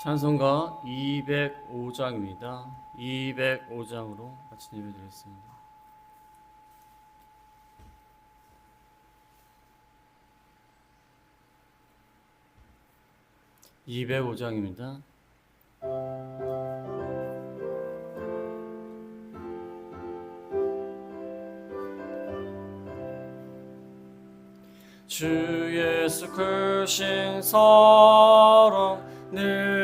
찬송가 205장입니다. 205장으로 같이 예배드리겠습니다. (205장입니다) 주 예수 크신 사랑 늘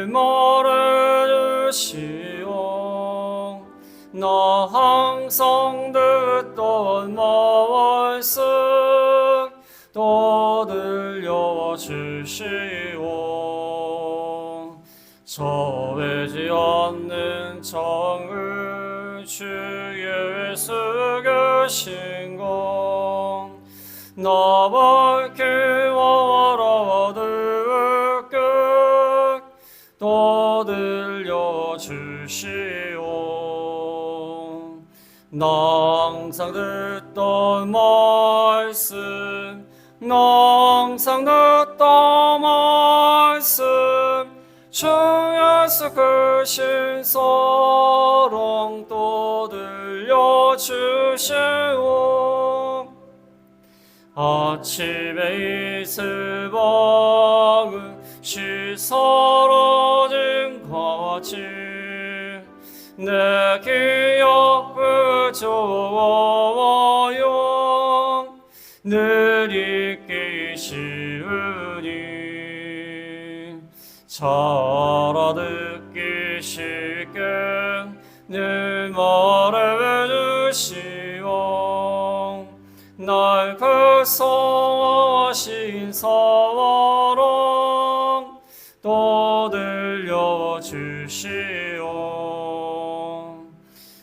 항상 듣던 말씀 또 들려주시오. 저배지 않는 정을 주 예수 계신 것 나밖 상 듣던 말씀 듣던 말씀 주 예수 크신 사랑 또 들려주시오. 아침에 이슬 박은 시 사라진 같이 내 기억을 좋아 잘 알아듣기 쉽게 늘 말해 주시오 날 극성하신 사랑 또 들려주시오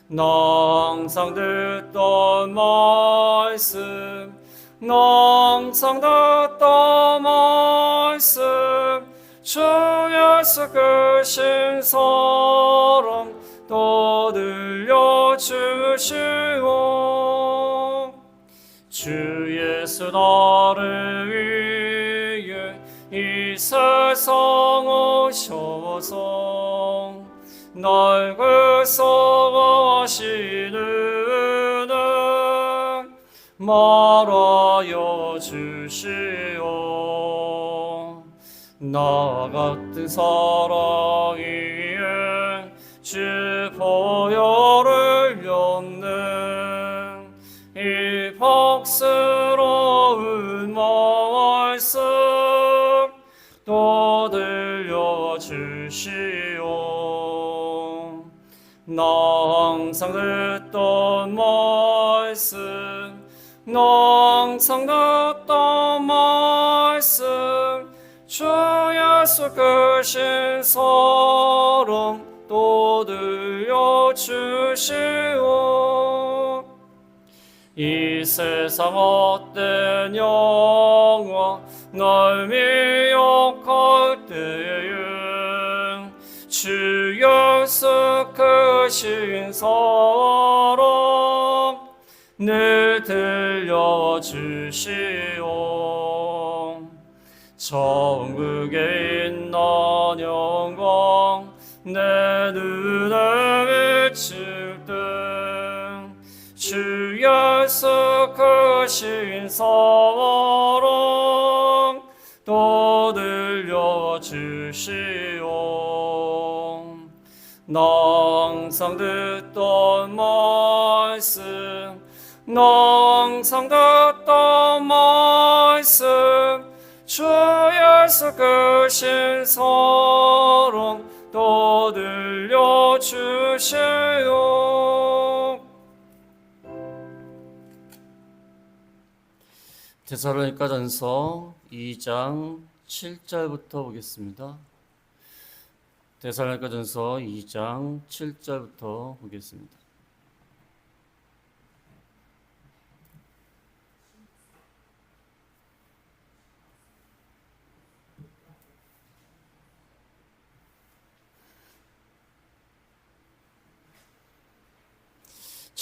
나 항상 듣던 말씀 나 항상 듣던 말씀 주 예수 크신 사랑 또 들려주시오. 주 예수 나를 위해 이 세상 오셔서 날 극성하시는 은 말하여 주시오 나 같은 사랑이에 주 보혈을 였는 이 복스러운 말씀 또 들려주시오. 나 항상 듣던 말씀 나 항상 듣 예수 크신 사랑 또 들려주시오. 이 세상 헛된 영화 날 미혹할 때에 주 예수 크신 사랑 늘 들려주시오. 영광 내 눈에 비칠 예수 크신 사랑 또 들려주시오. 나 항상 듣던 말씀 나 항상 듣던 말씀 주 크신 사랑 주시오 데살로니가 전서 2장 7절부터 보겠습니다. 데살로니가 전서 2장 7절부터 보겠습니다.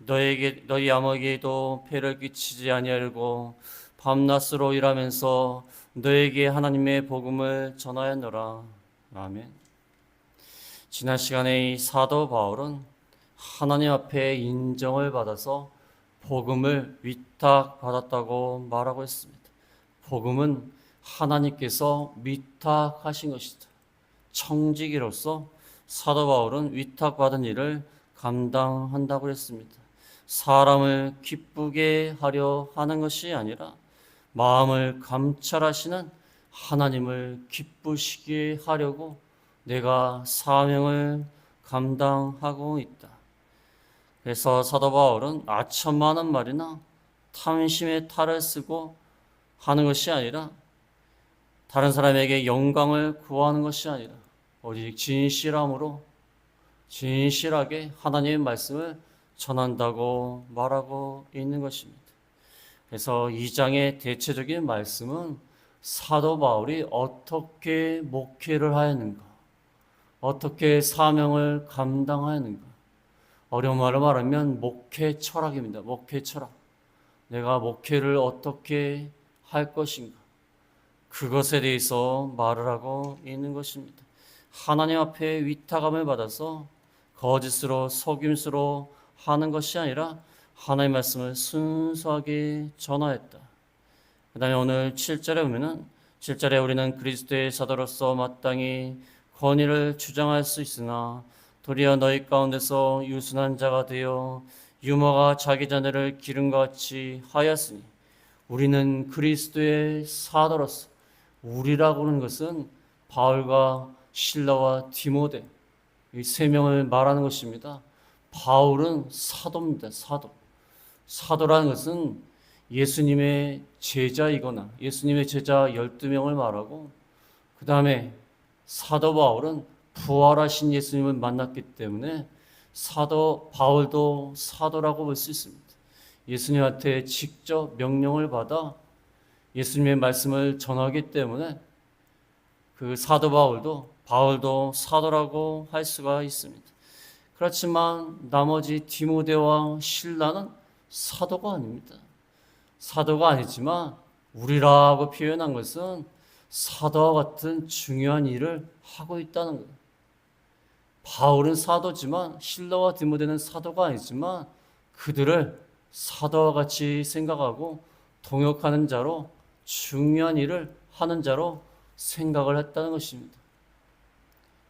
너에게 너희 아무에게도 폐를 끼치지 아니하고 밤낮으로 일하면서 너에게 하나님의 복음을 전하였노라 아멘. 지난 시간에 이 사도 바울은 하나님 앞에 인정을 받아서 복음을 위탁받았다고 말하고 있습니다. 복음은 하나님께서 위탁하신 것이다. 청지기로서 사도 바울은 위탁받은 일을 감당한다고 했습니다. 사람을 기쁘게 하려 하는 것이 아니라 마음을 감찰하시는 하나님을 기쁘시게 하려고 내가 사명을 감당하고 있다. 그래서 사도 바울은 아첨하는 말이나 탐심의 탈을 쓰고 하는 것이 아니라 다른 사람에게 영광을 구하는 것이 아니라 오직 진실함으로 진실하게 하나님의 말씀을 전한다고 말하고 있는 것입니다. 그래서 이 장의 대체적인 말씀은 사도 바울이 어떻게 목회를 하였는가, 어떻게 사명을 감당하였는가, 어려운 말로 말하면 목회 철학입니다. 목회 철학. 내가 목회를 어떻게 할 것인가. 그것에 대해서 말을 하고 있는 것입니다. 하나님 앞에 위탁함을 받아서 거짓으로 속임수로 하는 것이 아니라 하나님의 말씀을 순수하게 전하였다. 그 다음에 오늘 7절에 보면은 7절에 우리는 그리스도의 사도로서 마땅히 권위를 주장할 수 있으나 도리어 너희 가운데서 유순한 자가 되어 유머가 자기 자녀를 기름과 같이 하였으니 우리는 그리스도의 사도로서 우리라고 하는 것은 바울과 실라와 디모데 이 세 명을 말하는 것입니다. 바울은 사도입니다. 사도. 사도라는 것은 예수님의 제자이거나 예수님의 제자 12명을 말하고 그 다음에 사도 바울은 부활하신 예수님을 만났기 때문에 사도 바울도 사도라고 볼 수 있습니다. 예수님한테 직접 명령을 받아 예수님의 말씀을 전하기 때문에 그 사도 바울도 바울도 사도라고 할 수가 있습니다. 그렇지만 나머지 디모데와 신라는 사도가 아닙니다. 사도가 아니지만 우리라고 표현한 것은 사도와 같은 중요한 일을 하고 있다는 거예요. 바울은 사도지만 실러와 디모데는 사도가 아니지만 그들을 사도와 같이 생각하고 동역하는 자로 중요한 일을 하는 자로 생각을 했다는 것입니다.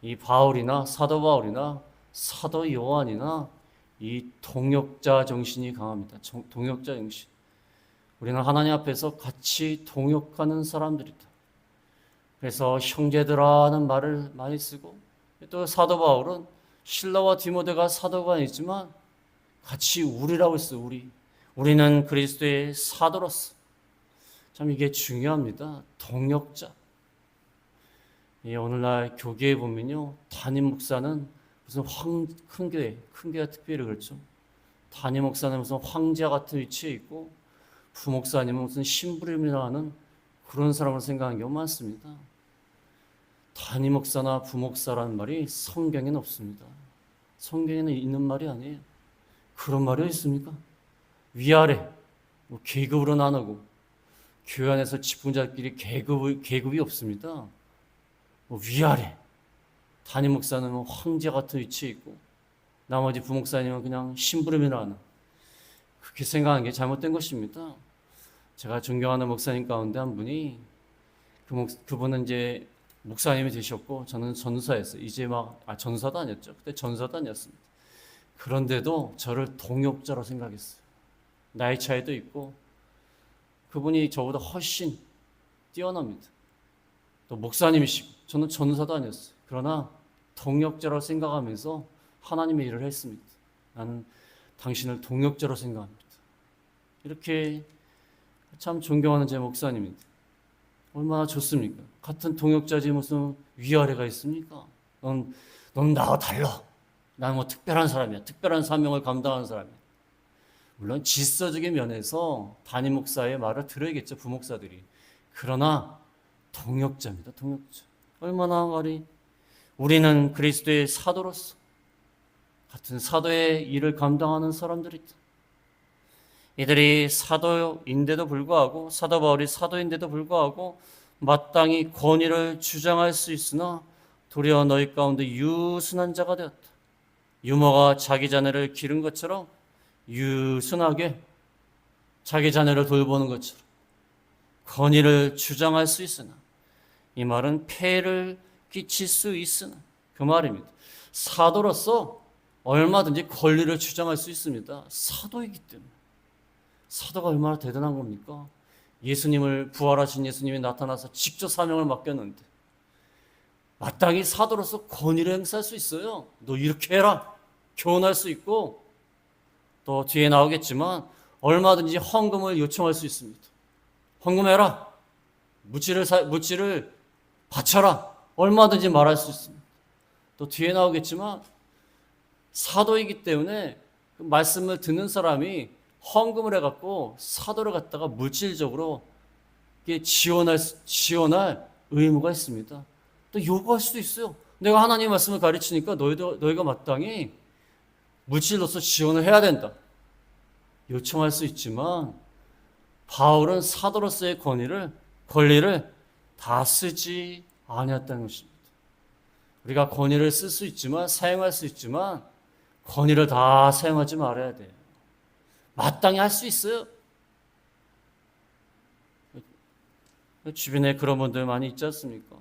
이 바울이나 사도 바울이나 사도 요한이나 이 동역자 정신이 강합니다. 동역자 정신. 우리는 하나님 앞에서 같이 동역하는 사람들이다. 그래서 형제들아는 말을 많이 쓰고 또 사도 바울은 신라와 디모데가 사도가 아니지만 같이 우리라고 했어요. 우리. 우리는 그리스도의 사도로서. 참 이게 중요합니다. 동역자. 예, 오늘날 교계에 보면요. 담임 목사는 무슨 황, 큰 교회, 큰 교회 특별히 그렇죠. 담임 목사는 무슨 황제 같은 위치에 있고 부목사님은 무슨 심부름이라 하는 그런 사람을 생각하는 경우 많습니다. 담임 목사나 부목사라는 말이 성경에는 없습니다. 성경에는 있는 말이 아니에요. 그런 말이 있습니까? 위아래 뭐 계급으로 나누고 교회 안에서 직분자끼리 계급 계급이 없습니다. 뭐 위아래 담임 목사는 뭐 황제 같은 위치에 있고 나머지 부목사님은 그냥 심부름이라는 그렇게 생각하는 게 잘못된 것입니다. 제가 존경하는 목사님 가운데 한 분이 그 목, 그분은 이제 목사님이 되셨고 저는 전사였어요. 이제 막 아, 전사도 아니었죠. 그때 전사도 아니었습니다. 그런데도 저를 동역자로 생각했어요. 나이 차이도 있고 그분이 저보다 훨씬 뛰어납니다. 또 목사님이시고 저는 전사도 아니었어요. 그러나 동역자로 생각하면서 하나님의 일을 했습니다. 나는 당신을 동역자로 생각합니다. 이렇게 참 존경하는 제 목사님입니다. 얼마나 좋습니까? 같은 동역자지 무슨 위아래가 있습니까? 넌, 넌 나와 달라. 나는 뭐 특별한 사람이야. 특별한 사명을 감당하는 사람이야. 물론 질서적인 면에서 담임 목사의 말을 들어야겠죠. 부목사들이. 그러나 동역자입니다. 동역자. 얼마나 말이 우리는 그리스도의 사도로서 같은 사도의 일을 감당하는 사람들이다. 이들이 사도인데도 불구하고 사도 바울이 사도인데도 불구하고 마땅히 권위를 주장할 수 있으나 도리어 너희 가운데 유순한 자가 되었다. 유모가 자기 자녀를 기른 것처럼 유순하게 자기 자녀를 돌보는 것처럼 권위를 주장할 수 있으나 이 말은 폐를 끼칠 수 있으나 그 말입니다. 사도로서 얼마든지 권리를 주장할 수 있습니다. 사도이기 때문에. 사도가 얼마나 대단한 겁니까? 예수님을 부활하신 예수님이 나타나서 직접 사명을 맡겼는데 마땅히 사도로서 권위를 행사할 수 있어요. 너 이렇게 해라. 교훈할 수 있고 또 뒤에 나오겠지만 얼마든지 헌금을 요청할 수 있습니다. 헌금해라. 무치를 사, 무치를 바쳐라. 얼마든지 말할 수 있습니다. 또 뒤에 나오겠지만 사도이기 때문에 그 말씀을 듣는 사람이 헌금을 해갖고 사도를 갖다가 물질적으로 지원할 수- 지원할 의무가 있습니다. 또 요구할 수도 있어요. 내가 하나님 말씀을 가르치니까 너희도 너희가 마땅히 물질로서 지원을 해야 된다. 요청할 수 있지만 바울은 사도로서의 권위를 권리를 다 쓰지 아니었다는 것입니다. 우리가 권위를 쓸 수 있지만 사용할 수 있지만 권위를 다 사용하지 말아야 돼요. 마땅히 할 수 있어요. 주변에 그런 분들 많이 있지 않습니까?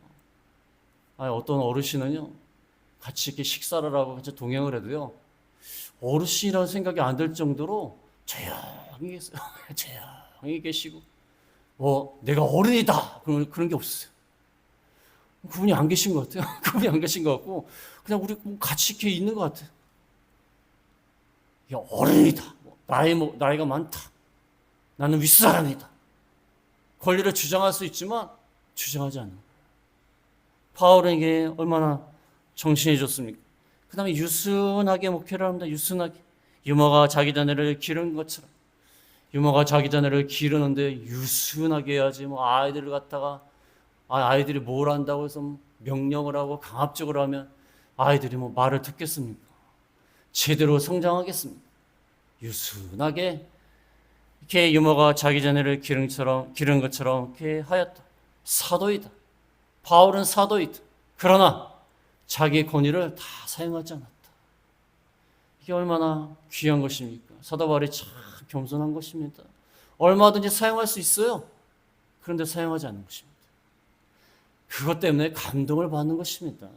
아니, 어떤 어르신은요, 같이 이렇게 식사를 하고 같이 동행을 해도요, 어르신이라는 생각이 안 들 정도로 조용히 계세요. 조용히 계시고, 뭐, 내가 어른이다! 그런, 그런 게 없어요. 그분이 안 계신 것 같아요. 그분이 안 계신 것 같고, 그냥 우리 같이 이렇게 있는 것 같아요. 야, 어른이다. 뭐, 나이, 뭐, 나이가 많다. 나는 윗사람이다. 권리를 주장할 수 있지만 주장하지 않는. 바울에게 얼마나 정신이 좋습니까? 그 다음에 유순하게 목회를 합니다. 유순하게. 유모가 자기 자녀를 기르는 것처럼. 유모가 자기 자녀를 기르는데 유순하게 해야지. 뭐 아이들을 갖다가 아, 아이들이 뭘 한다고 해서 명령을 하고 강압적으로 하면 아이들이 뭐 말을 듣겠습니까? 제대로 성장하겠습니까? 유순하게 이렇게 유모가 자기 자녀를 기른처럼 기른 것처럼 이렇게 하였다. 사도이다. 바울은 사도이다. 그러나 자기 권위를 다 사용하지 않았다. 이게 얼마나 귀한 것입니까? 사도 바울이 참 겸손한 것입니다. 얼마든지 사용할 수 있어요. 그런데 사용하지 않는 것입니다. 그것 때문에 감동을 받는 것입니다.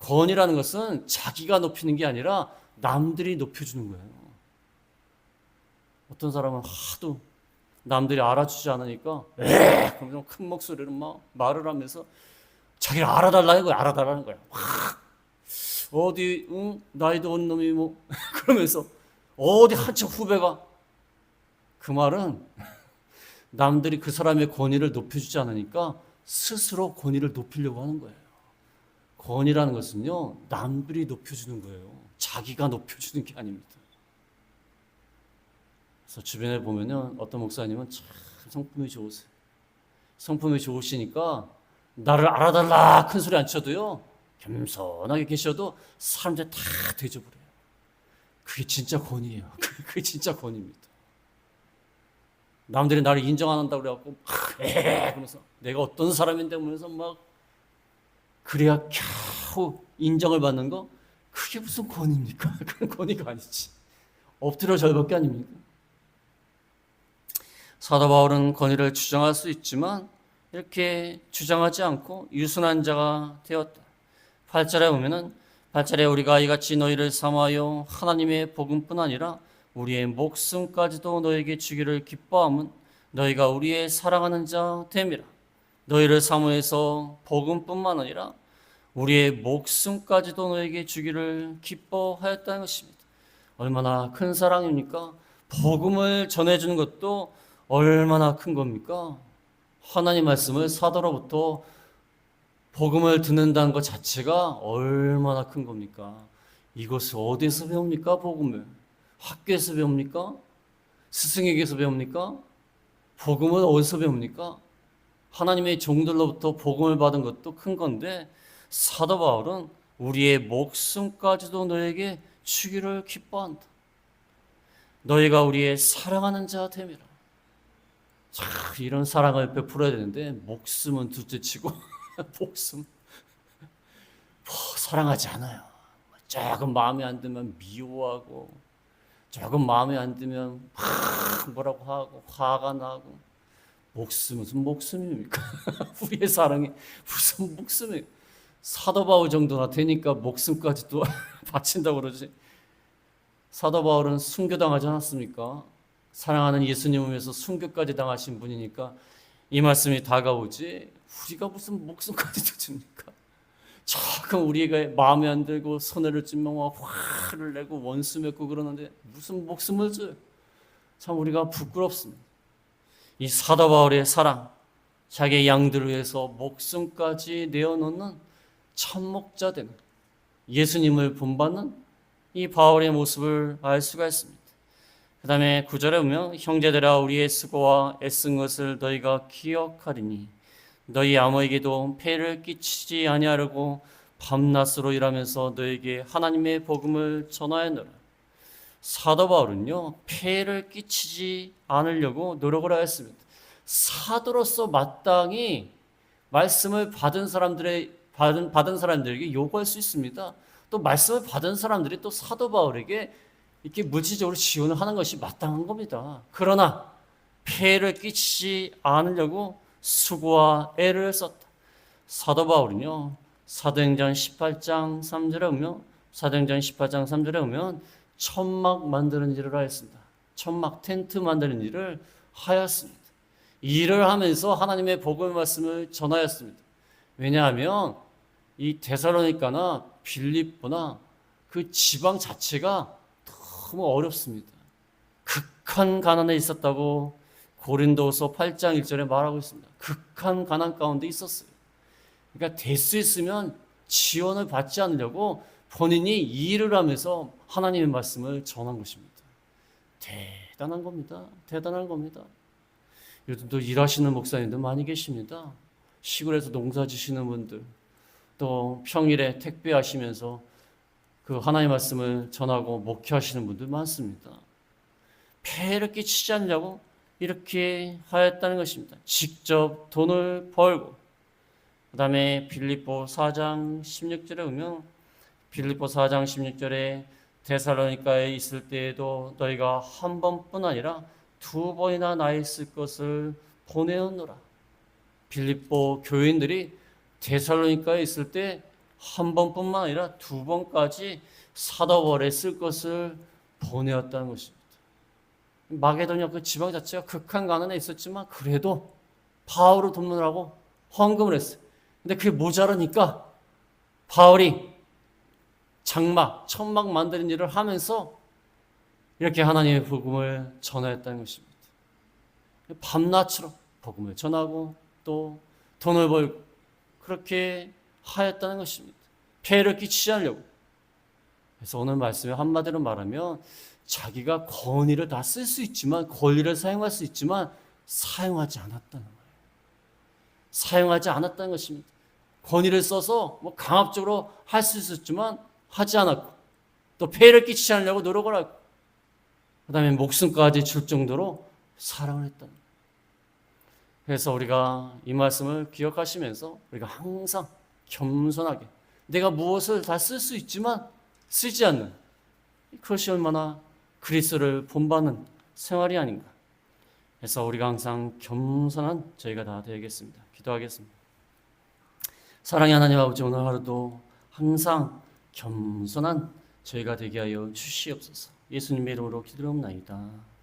권위라는 것은 자기가 높이는 게 아니라 남들이 높여주는 거예요. 어떤 사람은 하도 남들이 알아주지 않으니까 에 그러면 큰 목소리로 막 말을 하면서 자기를 알아달라는 거야 알아달라는 거야 막 어디 응 나이도 온 놈이 뭐 그러면서 어디 한참 후배가 그 말은 남들이 그 사람의 권위를 높여주지 않으니까 스스로 권위를 높이려고 하는 거예요. 권위라는 것은요 남들이 높여주는 거예요. 자기가 높여주는 게 아닙니다. 그래서 주변에 보면은 어떤 목사님은 참 성품이 좋으세요. 성품이 좋으시니까 나를 알아달라 큰 소리 안 쳐도요. 겸손하게 계셔도 사람들 다 대접을 해요. 그게 진짜 권위예요. 그게 진짜 권위입니다. 남들이 나를 인정 안 한다고 그래갖고 에 그러면서 내가 어떤 사람인데 그러면서 막 그래야 겨우 인정을 받는 거 그게 무슨 권위입니까? 그건 권위가 아니지. 엎드려 절밖에 아닙니까? 사도 바울은 권위를 주장할 수 있지만 이렇게 주장하지 않고 유순한 자가 되었다. 8절에 보면은 8절에 우리가 이같이 너희를 삼하여 하나님의 복음뿐 아니라 우리의 목숨까지도 너에게 주기를 기뻐함은 너희가 우리의 사랑하는 자 됨이라. 너희를 사모해서 복음뿐만 아니라 우리의 목숨까지도 너에게 주기를 기뻐하였다는 것입니다. 얼마나 큰 사랑입니까? 복음을 전해주는 것도 얼마나 큰 겁니까? 하나님 말씀을 사도로부터 복음을 듣는다는 것 자체가 얼마나 큰 겁니까? 이것을 어디서 배웁니까? 복음을. 학교에서 배웁니까? 스승에게서 배웁니까? 복음을 어디서 배웁니까? 하나님의 종들로부터 복음을 받은 것도 큰 건데 사도 바울은 우리의 목숨까지도 너에게 주기를 기뻐한다. 너희가 우리의 사랑하는 자 됨이라. 참 이런 사랑을 베풀어야 되는데 목숨은 둘째치고 목숨 뭐, 사랑하지 않아요. 조금 마음에 안 들면 미워하고 조금 마음에 안 들면 막 뭐라고 하고 화가 나고 목숨 무슨 목숨입니까? 우리의 사랑이 무슨 목숨이 사도 바울 정도나 되니까 목숨까지 또 바친다고 그러지. 사도 바울은 순교당하지 않았습니까? 사랑하는 예수님을 위해서 순교까지 당하신 분이니까 이 말씀이 다가오지 우리가 무슨 목숨까지 줍니까? 조금 우리가 마음에 안 들고 손해를 찜망하고 화를 내고 원수 맺고 그러는데 무슨 목숨을 줘요? 참 우리가 부끄럽습니다. 이 사도 바울의 사랑, 자기의 양들을 위해서 목숨까지 내어놓는 참목자 되는 예수님을 본받는 이 바울의 모습을 알 수가 있습니다. 그 다음에 구절에 보면 형제들아 우리의 수고와 애쓴 것을 너희가 기억하리니 너희 아무에게도 폐를 끼치지 아니하려고 밤낮으로 일하면서 너에게 하나님의 복음을 전하였노라. 사도 바울은요 폐를 끼치지 않으려고 노력을 하였습니다. 사도로서 마땅히 말씀을 받은 사람들의 받은 받은 사람들에게 요구할 수 있습니다. 또 말씀을 받은 사람들이 또 사도 바울에게 이렇게 물질적으로 지원을 하는 것이 마땅한 겁니다. 그러나 폐를 끼치지 않으려고 수고와 애를 썼다. 사도 바울은요, 사도행전 18장 3절에 보면, 사도행전 18장 3절에 보면, 천막 만드는 일을 하였습니다. 천막 텐트 만드는 일을 하였습니다. 이 일을 하면서 하나님의 복음의 말씀을 전하였습니다. 왜냐하면 이 데살로니카나 빌립보나 그 지방 자체가 너무 어렵습니다. 극한 가난에 있었다고 고린도서 8장 1절에 말하고 있습니다. 극한 가난 가운데 있었어요. 그러니까 될 수 있으면 지원을 받지 않으려고 본인이 이 일을 하면서 하나님의 말씀을 전한 것입니다. 대단한 겁니다. 대단한 겁니다. 요즘도 일하시는 목사님들 많이 계십니다. 시골에서 농사 지시는 분들, 또 평일에 택배하시면서 그 하나님의 말씀을 전하고 목회하시는 분들 많습니다. 폐를 끼치지 않냐고 이렇게 하였다는 것입니다. 직접 돈을 벌고 그 다음에 빌립보 4장 16절에 보면 빌립보 4장 16절에 데살로니카에 있을 때에도 너희가 한 번뿐 아니라 두 번이나 나 있을 것을 보내었노라. 빌립보 교인들이 데살로니카에 있을 때 한 번뿐만 아니라 두 번까지 사도벌에 쓸 것을 보내었다는 것입니다. 마게도냐 그 지방 자체가 극한 가난에 있었지만 그래도 바울을 돕느라고 헌금을 했어요. 근데 그게 모자라니까 바울이 장막, 천막 만드는 일을 하면서 이렇게 하나님의 복음을 전하였다는 것입니다. 밤낮으로 복음을 전하고 또 돈을 벌고 그렇게 하였다는 것입니다. 폐를 끼치지 않으려고. 그래서 오늘 말씀에 한마디로 말하면 자기가 권위를 다 쓸 수 있지만 권리를 사용할 수 있지만 사용하지 않았다는 거예요. 사용하지 않았다는 것입니다. 권위를 써서 뭐 강압적으로 할 수 있었지만 하지 않았고 또 폐를 끼치지 않으려고 노력을 하고 그다음에 목숨까지 줄 정도로 사랑을 거예요. 그래서 우리가 이 말씀을 기억하시면서 우리가 항상 겸손하게 내가 무엇을 다 쓸 수 있지만 쓰지 않는 그것이 얼마나 그리스도를 본받는 생활이 아닌가. 그래서 우리가 항상 겸손한 저희가 다 되겠습니다. 기도하겠습니다. 사랑의 하나님 아버지 오늘 하루도 항상 겸손한 저희가 되게 하여 주시옵소서. 예수님의 이름으로 기도하옵나이다.